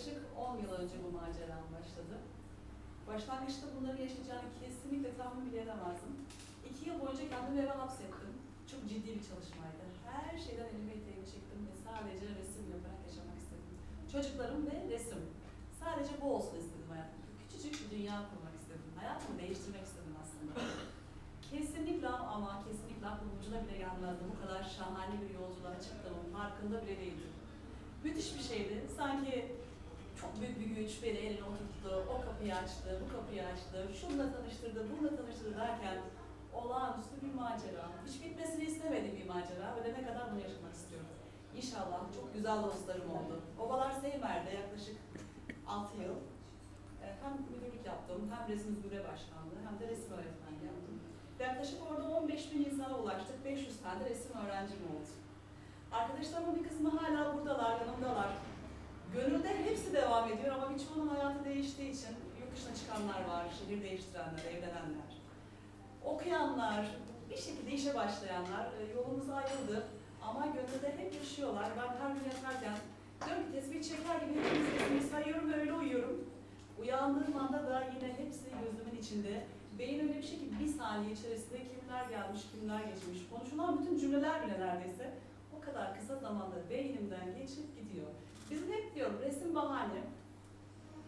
yaklaşık 10 yıl önce bu maceram başladı. Başlangıçta bunları yaşayacağını kesinlikle tahmin bile edemezdim. İki yıl boyunca kendimi eve hapsettim. Çok ciddi bir çalışmaydı. Her şeyden elime eteğimi çektim ve sadece resim yaparak yaşamak istedim. Çocuklarım ve resim. Sadece bu olsun istedim hayatımda. Küçücük bir dünya kurmak istedim. Hayatımı değiştirmek istedim aslında. kesinlikle ama kesinlikle aklım bile gelmezdi. Bu kadar şahane bir yolculuğa çıktığımın farkında bile değildim. Müthiş bir şeydi. Sanki çok büyük bir güç beni eline oturttu, o kapıyı açtı, bu kapıyı açtı, şununla tanıştırdı, bununla tanıştırdı derken olağanüstü bir macera. Hiç bitmesini istemediğim bir macera. Ölene kadar bunu yaşamak istiyorum. İnşallah çok güzel dostlarım oldu. Ovalar Seymer'de yaklaşık 6 yıl e, hem müdürlük yaptım, hem resim müdüre başkanlığı, hem de resim öğretmenliği yaptım. Ve Yaklaşık orada 15 bin insana ulaştık, 500 tane de resim öğrencim oldu. Arkadaşlarımın bir kısmı hala buradalar, yanımdalar. Gönülde hepsi devam ediyor ama birçoğunun hayatı değiştiği için yurt dışına çıkanlar var, şehir değiştirenler, evlenenler. Okuyanlar, bir şekilde işe başlayanlar e, yolumuz ayrıldı. Ama gönülde hep yaşıyorlar. Ben her gün yatarken diyorum ki tesbih çeker gibi hepimiz sayıyorum ve öyle uyuyorum. Uyandığım anda da yine hepsi gözümün içinde. Beyin öyle bir şey ki bir saniye içerisinde kimler gelmiş, kimler geçmiş. Konuşulan bütün cümleler bile neredeyse o kadar kısa zamanda beynimden geçip gidiyor. Bizim hep diyorum resim bahane.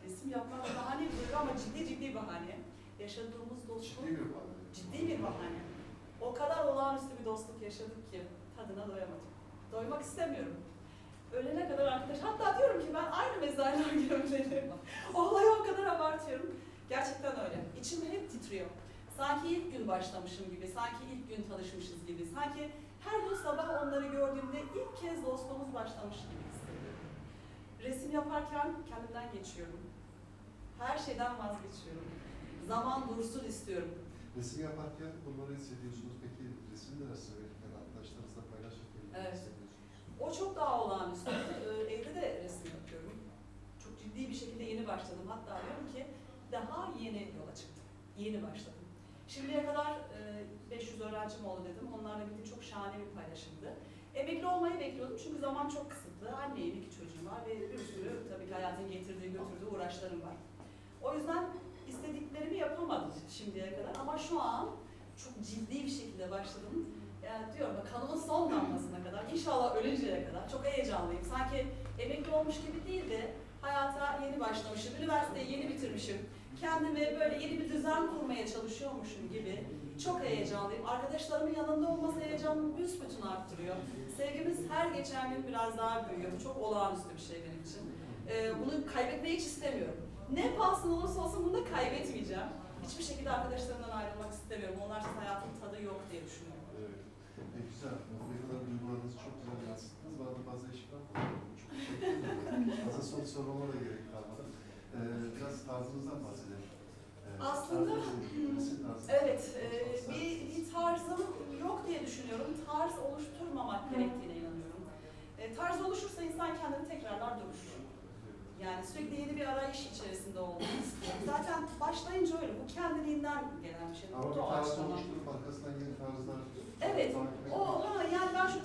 Resim yapmak bahane diyor ama ciddi ciddi bahane. Yaşadığımız dostluk Ciddi bir bahane. ciddi bir bahane. O kadar olağanüstü bir dostluk yaşadık ki tadına doyamadım. Doymak istemiyorum. Ölene kadar arkadaş, hatta diyorum ki ben aynı mezarlığa gömülelim. Olayı o kadar abartıyorum. Gerçekten öyle. İçim hep titriyor. Sanki ilk gün başlamışım gibi, sanki ilk gün tanışmışız gibi, sanki her gün sabah onları gördüğümde ilk kez dostluğumuz başlamış gibi hissediyorum. Resim yaparken kendimden geçiyorum. Her şeyden vazgeçiyorum. Zaman dursun istiyorum. Resim yaparken bunları hissediyorsunuz. Peki resimde nasıl verirken arkadaşlarınızla paylaşırken Evet. O çok daha olağanüstü. Ee, evde de resim yapıyorum. Çok ciddi bir şekilde yeni başladım. Hatta diyorum ki daha yeni yola çıktım. Yeni başladım. Şimdiye kadar e, 500 öğrencim oldu dedim. Onlarla birlikte çok şahane bir paylaşımdı. Emekli olmayı bekliyordum çünkü zaman çok kısıtlı. Anneyim, iki çocuğum var ve bir sürü tabii ki hayatın getirdiği götürdüğü uğraşlarım var. O yüzden istediklerimi yapamadım şimdiye kadar ama şu an çok ciddi bir şekilde başladım. Yani diyorum ya, kanımın son damlasına kadar, inşallah ölünceye kadar çok heyecanlıyım. Sanki emekli olmuş gibi değil de hayata yeni başlamışım, üniversiteyi yeni bitirmişim. Kendime böyle yeni bir düzen kurmaya çalışıyormuşum gibi çok heyecanlıyım. Arkadaşlarımın yanında olması heyecanımı büsbütün arttırıyor. Sevgimiz her geçen gün biraz daha büyüyor. Çok olağanüstü bir şey benim için. Ee, bunu kaybetmeyi hiç istemiyorum. Ne pahasına olursa olsun bunu da kaybetmeyeceğim. Hiçbir şekilde arkadaşlarımdan ayrılmak istemiyorum. Onlarsız hayatın tadı yok diye düşünüyorum. Evet. Ne güzel. Ne kadar duygularınızı çok güzel yansıttınız. Bana da fazla eşlik yapmadım. Çok teşekkür ederim. Fazla soru sormama da gerek kalmadı. Ee, biraz tarzınızdan bahsedelim. Ee, Aslında- tarzınız. Evet, e, bir, bir tarzım yok diye düşünüyorum. Tarz oluşturmamak gerektiğine inanıyorum. E, tarz oluşursa insan kendini tekrarlar durur. Yani sürekli yeni bir arayış içerisinde istiyor. Zaten başlayınca öyle, bu kendiliğinden gelen bir şey. Ama bir tarz oluşturup arkasından yeni tarzlar Evet, o ha, yani ben şu